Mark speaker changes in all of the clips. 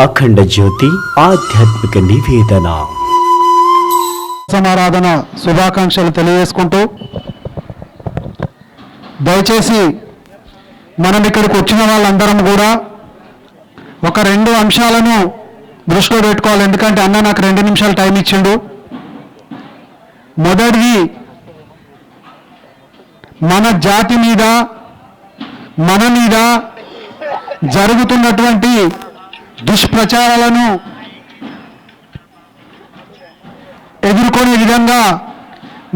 Speaker 1: అఖండ జ్యోతి ఆధ్యాత్మిక నివేదన.
Speaker 2: సమారాధన శుభాకాంక్షలు తెలియజేసుకుంటూ దయచేసి మనం ఇక్కడికి వచ్చిన వాళ్ళందరం కూడా ఒక రెండు అంశాలను దృష్టిలో పెట్టుకోవాలి. ఎందుకంటే అన్న నాకు రెండు నిమిషాలు టైం ఇచ్చిండు. మొదటిది మన జాతి మీద మన మీద జరుగుతున్నటువంటి దుష్ప్రచారాలను ఎదుర్కొనే విధంగా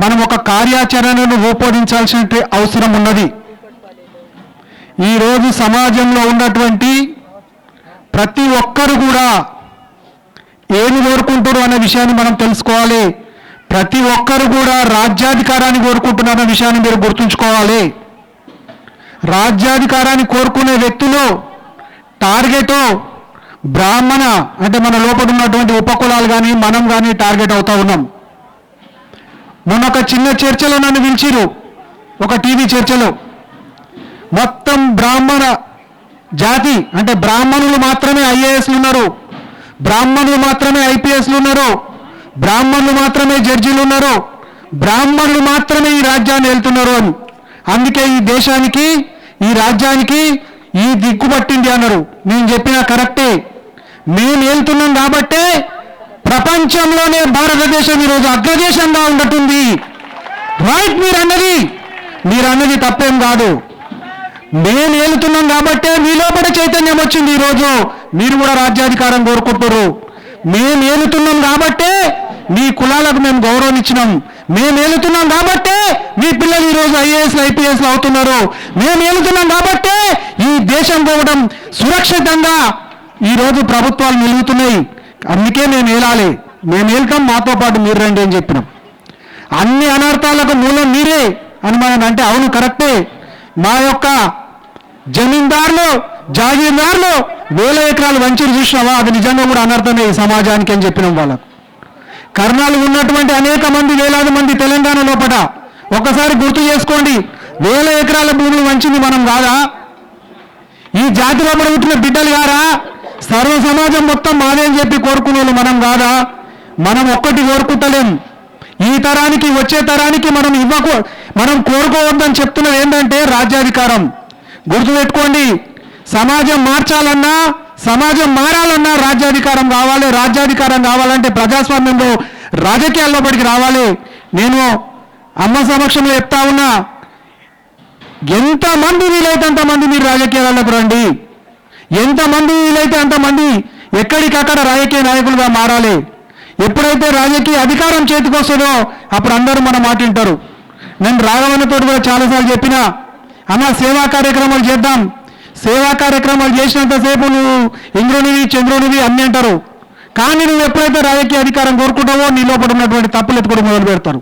Speaker 2: మనం ఒక కార్యాచరణను రూపొందించాల్సిన అవసరం ఉన్నది. ఈరోజు సమాజంలో ఉన్నటువంటి ప్రతి ఒక్కరు కూడా ఏమి కోరుకుంటారు అనే విషయాన్ని మనం తెలుసుకోవాలి. ప్రతి ఒక్కరు కూడా రాజ్యాధికారాన్ని కోరుకుంటున్నారన్న విషయాన్ని మీరు గుర్తుంచుకోవాలి. రాజ్యాధికారాన్ని కోరుకునే వ్యక్తులు టార్గెట్ బ్రాహ్మణ అంటే మన లోపల ఉన్నటువంటి ఉపకులాలు కానీ మనం కానీ టార్గెట్ అవుతా ఉన్నాం. మొన్న ఒక చిన్న చర్చలో నన్ను పిలిచిరు ఒక టీవీ చర్చలో. మొత్తం బ్రాహ్మణ జాతి అంటే బ్రాహ్మణులు మాత్రమే ఐఏఎస్లు ఉన్నారు. బ్రాహ్మణులు మాత్రమే ఐపీఎస్లు ఉన్నారు. బ్రాహ్మణులు మాత్రమే జడ్జీలు ఉన్నారు. బ్రాహ్మణులు మాత్రమే ఈ రాజ్యాన్ని వెళ్తున్నారు అని. అందుకే ఈ దేశానికి ఈ రాజ్యానికి ఈ దిక్కు పట్టింది అన్నారు. నేను చెప్పిన కరెక్టే. మేము వెళ్తున్నాం కాబట్టే ప్రపంచంలోనే భారతదేశం ఈరోజు అగ్రదేశంగా ఉండటుంది రైట్ మీరు అన్నది. మీరు అన్నది తప్పేం కాదు. మేము ఏలుతున్నాం కాబట్టే మీలో కూడా చైతన్యం వచ్చింది ఈరోజు. మీరు కూడా రాజ్యాధికారం కోరుకుంటారు మేము ఏలుతున్నాం కాబట్టే మీ కులాలకు మేము గౌరవం ఇచ్చినాం. మేము ఏలుతున్నాం కాబట్టే మీ పిల్లలు ఈరోజు ఐఏఎస్లు ఐపీఎస్లు అవుతున్నారు. మేము ఏలుతున్నాం కాబట్టే ఈ దేశం పోవడం సురక్షితంగా ఈరోజు ప్రభుత్వాలు నిలుగుతున్నాయి. అందుకే మేము ఏలాలి. మేము వెళ్తాం మాతో పాటు మీరు రండి అని చెప్పినాం. అన్ని అనర్థాలకు మూలం మీరే అని మనం అంటే అవును కరెక్టే. మా యొక్క జమీందారులు జాగీర్దారులు వేల ఎకరాలు వంచరు చూసినావా? అది నిజంగా కూడా అనర్థమే ఈ సమాజానికి అని చెప్పినాం వాళ్ళకు. కర్ణాలు ఉన్నటువంటి అనేక మంది వేలాది మంది తెలంగాణ లోపల. ఒకసారి గుర్తు చేసుకోండి. వేల ఎకరాల భూములు వంచింది మనం కాదా? ఈ జాతిలో లోపల పుట్టిన బిడ్డలు కారా సర్వ సమాజం మొత్తం మాదే అని చెప్పి కోరుకునే వాళ్ళు మనం కాదా? మనం ఒక్కటి కోరుకుంటలేం. ఈ తరానికి వచ్చే తరానికి మనం ఇవ్వకు మనం కోరుకోవద్దని చెప్తున్నది ఏంటంటే రాజ్యాధికారం. గుర్తుపెట్టుకోండి సమాజం మార్చాలన్నా సమాజం మారాలన్నా రాజ్యాధికారం కావాలి రాజ్యాధికారం కావాలంటే ప్రజాస్వామ్యంలో రాజకీయాల్లోపడికి రావాలి. నేను అమ్మ సమక్షంలో చెప్తా ఉన్నా ఎంతమంది వీలైతే అంతమంది మీరు రాజకీయాలకు రండి. ఎంతమంది వీలైతే అంతమంది ఎక్కడికక్కడ రాజకీయ నాయకులుగా మారాలి. ఎప్పుడైతే రాజకీయ అధికారం చేతికి వస్తుందో అప్పుడు అందరూ మన మాట వింటారు. నేను రాఘవన్నతో కూడా చాలాసార్లు చెప్పిన అన్న సేవా కార్యక్రమాలు చేద్దాం. సేవా కార్యక్రమాలు చేసినంతసేపు నువ్వు ఇంద్రునివి చంద్రునివి అన్ని అంటారు. కానీ నువ్వు ఎప్పుడైతే రాజకీయ అధికారం కోరుకుంటావో నీ లోపల ఉన్నటువంటి తప్పులు ఎత్తుకోవడం మొదలు పెడతారు.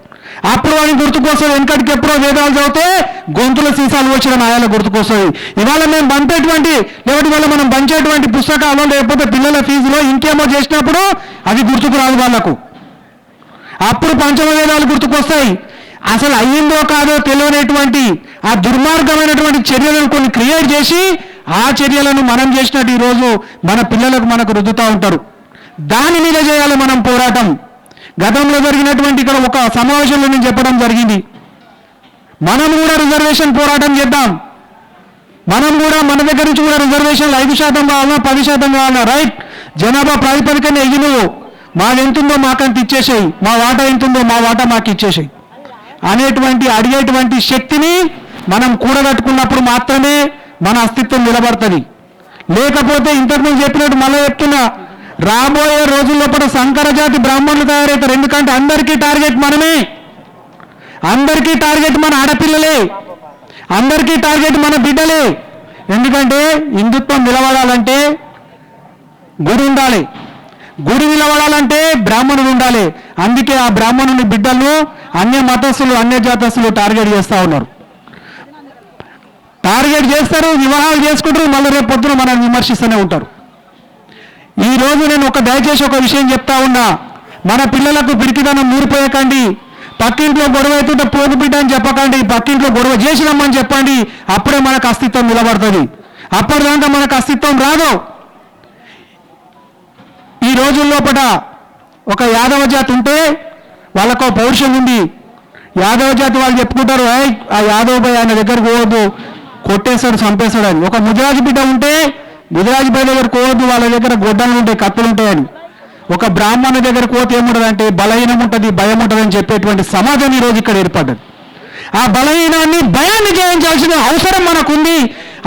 Speaker 2: అప్పుడు వాడిని గుర్తుకొస్తాడు వెనకటికి ఎప్పుడో వేదాలు చదివితే గొంతుల సీసాలు వచ్చిన నాయాల గుర్తుకొస్తుంది ఇవాళ మేము పంపేటువంటి లేకపోతే ఇవాళ మనం పంచేటువంటి పుస్తకాలు లేకపోతే పిల్లల ఫీజులో ఇంకేమో చేసినప్పుడు అది గుర్తుకు రాదు వాళ్ళకు. అప్పుడు పంచమ వేదాలు గుర్తుకొస్తాయి. అసలు అయ్యిందో కాదో తెలియనటువంటి ఆ దుర్మార్గమైనటువంటి చర్యలను కొన్ని క్రియేట్ చేసి ఆ చర్యలను మనం చేసినట్టు ఈరోజు మన పిల్లలకు మనకు రుద్దుతూ ఉంటారు. దాని మీద చేయాలి మనం పోరాటం. గతంలో జరిగినటువంటి ఇక్కడ ఒక సమావేశంలో నేను చెప్పడం జరిగింది. మనం కూడా రిజర్వేషన్ పోరాటం చేద్దాం. మనం కూడా మన దగ్గర నుంచి కూడా రిజర్వేషన్లు ఐదు శాతం కావాలన్నా పది శాతం కావాలన్నా రైట్. జనాభా ప్రాతిపదికన ఎగి నువ్వు మాది ఎంతుందో మాకంత ఇచ్చేసేయి. మా వాటా ఎంతుందో మా వాటా మాకు ఇచ్చేసేయి. అనేటువంటి అడిగేటువంటి శక్తిని మనం కూడగట్టుకున్నప్పుడు మాత్రమే మన అస్తిత్వం నిలబడుతుంది. లేకపోతే ఇంతకుముందు చెప్పినట్టు మళ్ళీ చెప్తున్నా రాబోయే రోజుల్లో కూడా సంకరజాతి బ్రాహ్మణులు తయారవుతారు ఎందుకంటే అందరికీ టార్గెట్ మనమే. అందరికీ టార్గెట్ మన ఆడపిల్లలే. అందరికీ టార్గెట్ మన బిడ్డలే. ఎందుకంటే హిందుత్వం నిలబడాలంటే గుడి ఉండాలి. గుడి నిలబడాలంటే బ్రాహ్మణుడు ఉండాలి. అందుకే ఆ బ్రాహ్మణుని బిడ్డలను అన్య మతస్థులు అన్య జాతస్థులు టార్గెట్ చేస్తూ ఉన్నారు. టార్గెట్ చేస్తారు వివాహాలు చేసుకుంటారు మళ్ళీ రేపు పొద్దున మనల్ని విమర్శిస్తూనే ఉంటారు. ఈ రోజు నేను ఒక దయచేసి ఒక విషయం చెప్తా ఉన్నా. మన పిల్లలకు పిరికిదనం నూరిపోయకండి పక్కింట్లో గొడవ అవుతుంటే పోగు బిడ్డ అని చెప్పకండి. పక్కింట్లో గొడవ చేసినామని చెప్పండి. అప్పుడే మనకు అస్తిత్వం నిలబడుతుంది. అప్పటిదాకా మనకు అస్తిత్వం రాదు. రోజుల్లోపట ఒక యాదవ జాతి ఉంటే వాళ్ళకు పౌరుషం ఉంది. యాదవ జాతి వాళ్ళు చెప్పుకుంటారు ఆ యాదవ్ భాయ్ ఆయన దగ్గరకు పోవద్దు. కొట్టేస్తాడు చంపేస్తాడు అని. ఒక ముజరాజు బిడ్డ ఉంటే ముదిరాజు దగ్గర దగ్గరకు పోవద్దు వాళ్ళ దగ్గర గొడ్డలు ఉంటాయి కత్తులు ఉంటాయని. ఒక బ్రాహ్మణ దగ్గర పోతే ఏముంటుందంటే బలహీనం ఉంటుంది భయం ఉంటుందని చెప్పేటువంటి సమాజం ఈ రోజు ఇక్కడ ఏర్పడ్డది. ఆ బలహీనాన్ని భయాన్ని జయించాల్సిన అవసరం మనకుంది.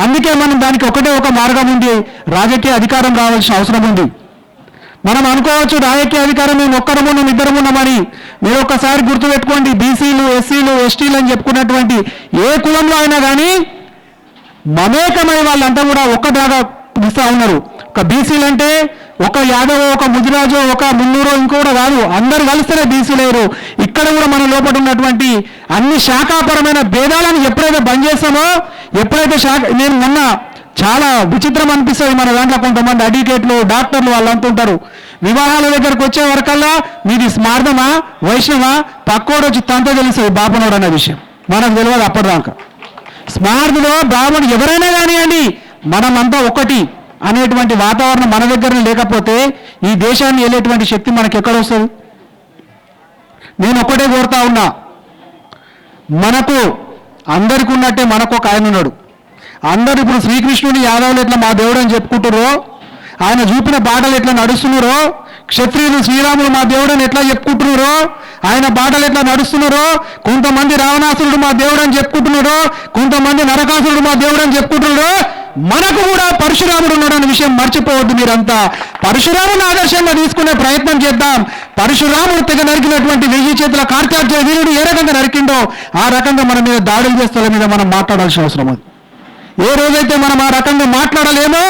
Speaker 2: అందుకే మనం దానికి ఒకటే ఒక మార్గం ఉంది. రాజకీయ అధికారం రావాల్సిన అవసరం ఉంది. మనం అనుకోవచ్చు రాజకీయ అధికారం మేము ఒక్కరమున్నాం ఇద్దరమున్నామని మీరు ఒక్కసారి గుర్తుపెట్టుకోండి బీసీలు ఎస్సీలు ఎస్టీలు అని చెప్పుకున్నటువంటి ఏ కులంలో అయినా కానీ మమేకమై వాళ్ళంతా కూడా ఒక్కదాగా ఇస్తా ఉన్నారు. ఒక బీసీలు అంటే ఒక యాదవ్ ఒక ముదిరాజు ఒక మున్నూరు ఇంకోటి కాదు. అందరు కలిస్తేనే బీసీలేరు ఇక్కడ కూడా మన లోపల ఉన్నటువంటి అన్ని శాఖాపరమైన భేదాలను ఎప్పుడైతే బంద్ చేస్తామో ఎప్పుడైతే శాఖ నేను మొన్న చాలా విచిత్రం అనిపిస్తుంది మన దాంట్లో కొంతమంది అడ్వకేట్లు డాక్టర్లు వాళ్ళు అంటుంటారు వివాహాల దగ్గరకు వచ్చే వరకల్లా మీది స్మార్థమా వైష్ణవా? పక్కోడు వచ్చి తనతో తెలుస్తుంది బాపనోడు అనే విషయం. మనకు తెలియదు అప్పటిదాకా. స్మార్థులో బ్రాహ్మణుడు ఎవరైనా కానివ్వండి మనమంతా ఒకటి అనేటువంటి వాతావరణం మన దగ్గర లేకపోతే ఈ దేశాన్ని వెళ్ళేటువంటి శక్తి మనకి ఎక్కడ వస్తుంది నేను ఒకటే కోరుతా ఉన్నా మనకు అందరికి ఉన్నట్టే మనకు ఒక ఆయన ఉన్నాడు అందరు ఇప్పుడు శ్రీకృష్ణుని యాదవులు ఎట్లా మా దేవుడు అని చెప్పుకుంటున్నారో ఆయన చూపిన బాటలు ఎట్లా నడుస్తున్నారో క్షత్రియులు శ్రీరాములు మా దేవుడని ఎట్లా చెప్పుకుంటున్నారో ఆయన బాటలు ఎట్లా నడుస్తున్నారో కొంతమంది రావణాసురుడు మా దేవుడు అని చెప్పుకుంటున్నారో కొంతమంది నరకాసురుడు మా దేవుడు అని చెప్పుకుంటున్నారో మనకు కూడా పరశురాముడు ఉన్నాడు అనే విషయం మర్చిపోవద్దు మీరంతా. పరశురాముని ఆదర్శంగా తీసుకునే ప్రయత్నం చేద్దాం. పరశురాముడు తెగ నరికినటువంటి వెయ్యి చేతుల కార్తార్జున వీరుడు ఏ రకంగా నరికిండో ఆ రకంగా మన మీద దాడులు చేస్తున్న మీద మనం మాట్లాడాల్సిన అవసరం ఉంది ఏ రోజైతే మనం ఆ రకంగా మాట్లాడలేమో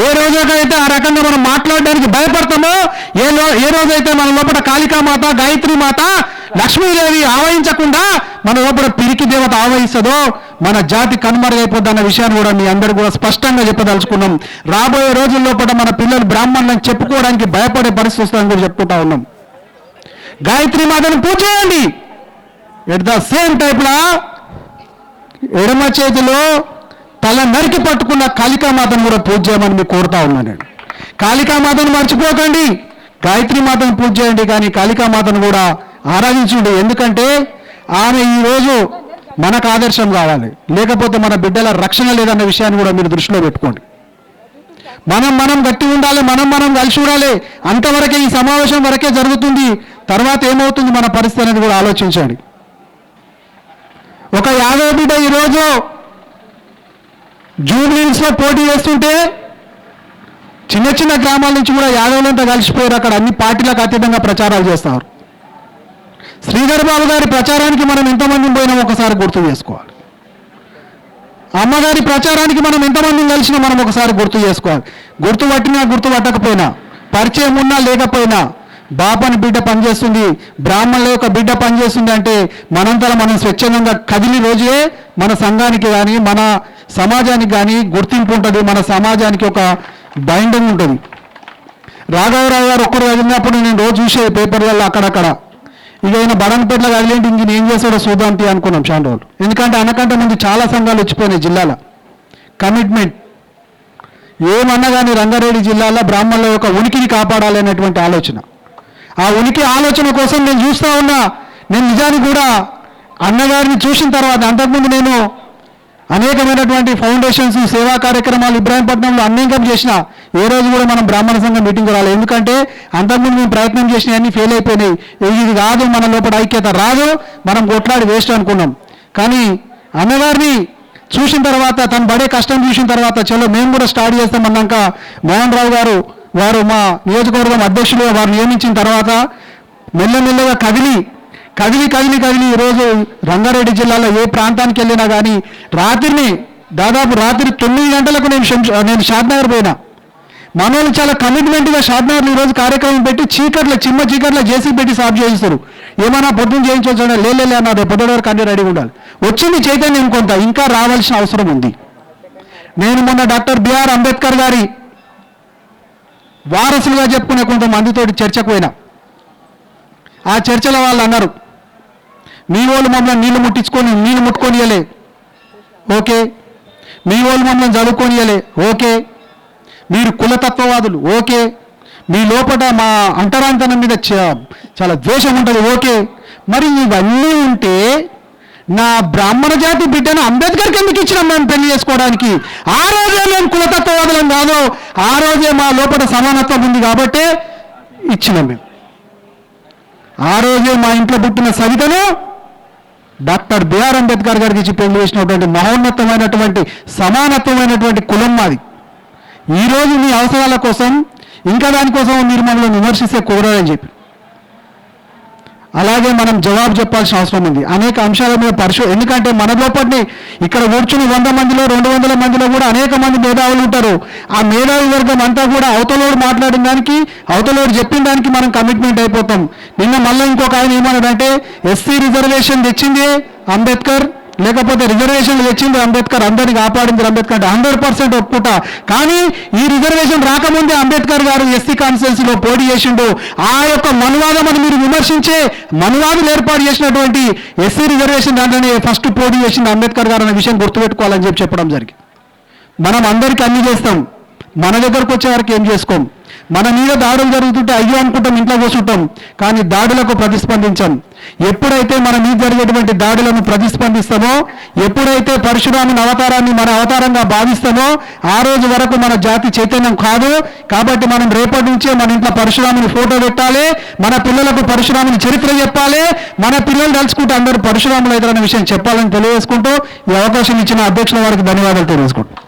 Speaker 2: ఏ రోజైతే ఆ రకంగా మనం మాట్లాడడానికి భయపడతామో ఏ ఏ రోజైతే మన లోపల కాళికామాత గాయత్రి మాత లక్ష్మీదేవి ఆవహించకుండా మన లోపల పిరికి దేవత ఆవహిస్తుందో మన జాతి కనుమరుగైపోద్ది అన్న విషయాన్ని కూడా మీ అందరూ కూడా స్పష్టంగా చెప్పదలుచుకున్నాం. రాబోయే రోజుల్లో కూడా మన పిల్లలు బ్రాహ్మణులను చెప్పుకోవడానికి భయపడే పరిస్థితి వస్తుందని కూడా చెప్పుకుంటా ఉన్నాం. గాయత్రి మాతను పూజ చేయండి ఎట్ ద సేమ్ టైప్లా ఎడమ చేతిలో తల నరికి పట్టుకున్న కాళికామాతను కూడా పూజ చేయమని మీకు కోరుతా ఉన్నాను నేను. కాళికామాతను మర్చిపోకండి. గాయత్రి మాతను పూజ చేయండి కానీ కాళికామాతను కూడా ఆరాధించండి. ఎందుకంటే ఆమె ఈరోజు మనకు ఆదర్శం కావాలి. లేకపోతే మన బిడ్డల రక్షణ లేదన్న విషయాన్ని కూడా మీరు దృష్టిలో పెట్టుకోండి. మనం మనం గట్టి ఉండాలి మనం మనం కలిసి ఉండాలి. అంతవరకే ఈ సమావేశం వరకే జరుగుతుంది. తర్వాత ఏమవుతుంది మన పరిస్థితి అనేది కూడా ఆలోచించండి. ఒక యాదవ బిడ్డ ఈరోజు జూబ్లీస్లో పోటీ చేస్తుంటే చిన్న చిన్న గ్రామాల నుంచి కూడా యాదవులంతా కలిసిపోయారు. అక్కడ అన్ని పార్టీలకు అతీతంగా ప్రచారాలు చేస్తారు. శ్రీధర్ బాబు గారి ప్రచారానికి మనం ఎంతమంది పోయినాం ఒకసారి గుర్తు చేసుకోవాలి. అమ్మగారి ప్రచారానికి మనం ఎంతమంది కలిసినా మనం ఒకసారి గుర్తు చేసుకోవాలి. గుర్తు పట్టినా గుర్తు పట్టకపోయినా పరిచయం ఉన్నా లేకపోయినా బాపని బిడ్డ పనిచేస్తుంది బ్రాహ్మణుల యొక్క బిడ్డ పనిచేస్తుంది అంటే మనంతా మనం స్వచ్ఛందంగా కదిలి రోజే మన సంఘానికి కానీ మన సమాజానికి కానీ గుర్తింపు ఉంటుంది మన సమాజానికి ఒక బైండింగ్ ఉంటుంది. రాఘవరావు గారు ఒక్కరు చదివినప్పుడు నేను రోజు చూసే పేపర్లలో అక్కడక్కడ. ఇక ఆయన బడన్పేటలో కదిలేంటి ఇంక ఏం చేస్తాడో చూద్దాం తీ అనుకున్నాం చాలా రోజులు ఎందుకంటే అనకంటే ముందు చాలా సంఘాలు వచ్చిపోయినాయి జిల్లాలో. కమిట్మెంట్ ఏమన్నా కానీ రంగారెడ్డి జిల్లాలో బ్రాహ్మణుల యొక్క ఉనికిని కాపాడాలి అనేటువంటి ఆలోచన. ఆ ఉనికి ఆలోచన కోసం నేను చూస్తూ ఉన్నా నేను నిజానికి కూడా అన్నగారిని చూసిన తర్వాత అంతకుముందు నేను అనేకమైనటువంటి ఫౌండేషన్స్ సేవా కార్యక్రమాలు ఇబ్రాహీంపట్నంలో అనేకం చేసిన ఏ రోజు కూడా మనం బ్రాహ్మణ సంఘం మీటింగ్ రాలి ఎందుకంటే అంతకుముందు మేము ప్రయత్నం చేసిన అన్ని ఫెయిల్ అయిపోయినాయి. ఇది కాదు మన లోపల ఐక్యత రాదు మనం కొట్లాడి వేస్ట్ అనుకున్నాం. కానీ అన్నగారిని చూసిన తర్వాత తను పడే కష్టం చూసిన తర్వాత చలో మేము కూడా స్టార్ట్ చేస్తామన్నాక మోహన్ రావు గారు వారు మా నియోజకవర్గం అధ్యక్షులుగా వారు నియమించిన తర్వాత మెల్లమెల్లగా కదిలి కదిలి కదిలి కదిలి ఈరోజు రంగారెడ్డి జిల్లాలో ఏ ప్రాంతానికి వెళ్ళినా కానీ రాత్రిని దాదాపు రాత్రి తొమ్మిది గంటలకు నేను నేను షాద్నగర్ పోయినా. మనోళ్ళు చాలా కమిట్మెంట్గా షాద్నగర్లో ఈరోజు కార్యక్రమం పెట్టి చీకట్లో చిమ్మ చీకట్లో జేసీ పెట్టి సాఫ్ చేయిస్తారు. ఏమైనా పొద్దున్న చేయించవచ్చు లేలే అన్నారు పొద్దున వరకు అన్ని రెడీగా ఉండాలి. వచ్చింది చైతన్యం కొంత ఇంకా రావాల్సిన అవసరం ఉంది. నేను మొన్న డాక్టర్ బిఆర్ అంబేద్కర్ గారి వారసులుగా చెప్పుకునే కొంతమందితోటి చర్చకు పోయినా. ఆ చర్చలో వాళ్ళు అన్నారు మీ వాళ్ళు మమ్మల్ని నీళ్ళు ముట్టించుకొని నీళ్ళు ముట్టుకొనియలే. ఓకే? మీ వాళ్ళు మమ్మల్ని చదువుకొనియలే. ఓకే? మీరు కులతత్వవాదులు. ఓకే? మీ లోపల మా అంటరాంతనం మీద చాలా ద్వేషం ఉంటుంది. ఓకే? మరి ఇవన్నీ ఉంటే నా బ్రాహ్మణ జాతి బిడ్డను అంబేద్కర్కి ఎందుకు ఇచ్చినాం మేము పెళ్ళి చేసుకోవడానికి? ఆ రోజే మేము కులతత్వవాదులం కాదు. ఆ రోజే మా లోపల సమానత్వం ఉంది కాబట్టే ఇచ్చినాం మేము. ఆ రోజే మా ఇంట్లో పుట్టిన సవితను డాక్టర్ బిఆర్ అంబేద్కర్ గారికి ఇచ్చి పెళ్ళి చేసినటువంటి మహోన్నతమైనటువంటి సమానత్వమైనటువంటి కులం మాది. ఈరోజు మీ అవసరాల కోసం ఇంకా దానికోసం మీరు మమ్మల్ని విమర్శిస్తే కుదరదని చెప్పి. అలాగే మనం జవాబు చెప్పాల్సిన అవసరం ఉంది. అనేక అంశాల మీద పరిశో ఎందుకంటే మన లోపలిని ఇక్కడ కూర్చుని వంద మందిలో రెండు వందల మందిలో కూడా అనేక మంది మేధావులు ఉంటారు. ఆ మేధావి వర్గం అంతా కూడా అవతలోడు మాట్లాడిన దానికి అవతలోడు చెప్పిన దానికి మనం కమిట్మెంట్ అయిపోతాం. నిన్న మళ్ళీ ఇంకొక ఆయన ఏమన్నాడంటే ఎస్సీ రిజర్వేషన్ తెచ్చింది అంబేద్కర్ లేకపోతే రిజర్వేషన్లు తెచ్చింది అంబేద్కర్ అందరిని కాపాడింది అంబేద్కర్ అంటే హండ్రెడ్ పర్సెంట్ ఒప్పుకుంటా. కానీ ఈ రిజర్వేషన్ రాకముందే అంబేద్కర్ గారు ఎస్సీ కాన్స్టిట్యున్సీలో పోటీ చేసిండు. ఆ యొక్క మనువాదం మీరు విమర్శించే మనువాదులు ఏర్పాటు చేసినటువంటి ఎస్సీ రిజర్వేషన్ దాంట్లోనే ఫస్ట్ పోటీ చేసింది అంబేద్కర్ గారు అనే విషయం గుర్తుపెట్టుకోవాలని చెప్పి చెప్పడం జరిగింది. మనం అందరికీ అన్ని చేస్తాం. మన దగ్గరకు వచ్చే వరకు ఏం చేసుకోం? మన మీద దాడులు జరుగుతుంటే అయ్యో అనుకుంటాం ఇంట్లో కూర్చుంటాం కానీ దాడులకు ప్రతిస్పందించాం. ఎప్పుడైతే మన మీద జరిగేటువంటి దాడులను ప్రతిస్పందిస్తామో ఎప్పుడైతే పరశురాముని అవతారాన్ని మన అవతారంగా భావిస్తామో ఆ రోజు వరకు మన జాతి చైతన్యం కాదు. కాబట్టి మనం రేపటి నుంచే మన ఇంట్లో పరశురాముని ఫోటో పెట్టాలి మన పిల్లలకు పరశురాముని చరిత్ర చెప్పాలి మన పిల్లలు తలుచుకుంటే అందరూ పరశురాములు అవుతారనే విషయం చెప్పాలని తెలియజేసుకుంటూ ఈ అవకాశం ఇచ్చిన అధ్యక్షుల వారికి ధన్యవాదాలు తెలియజేసుకుంటాం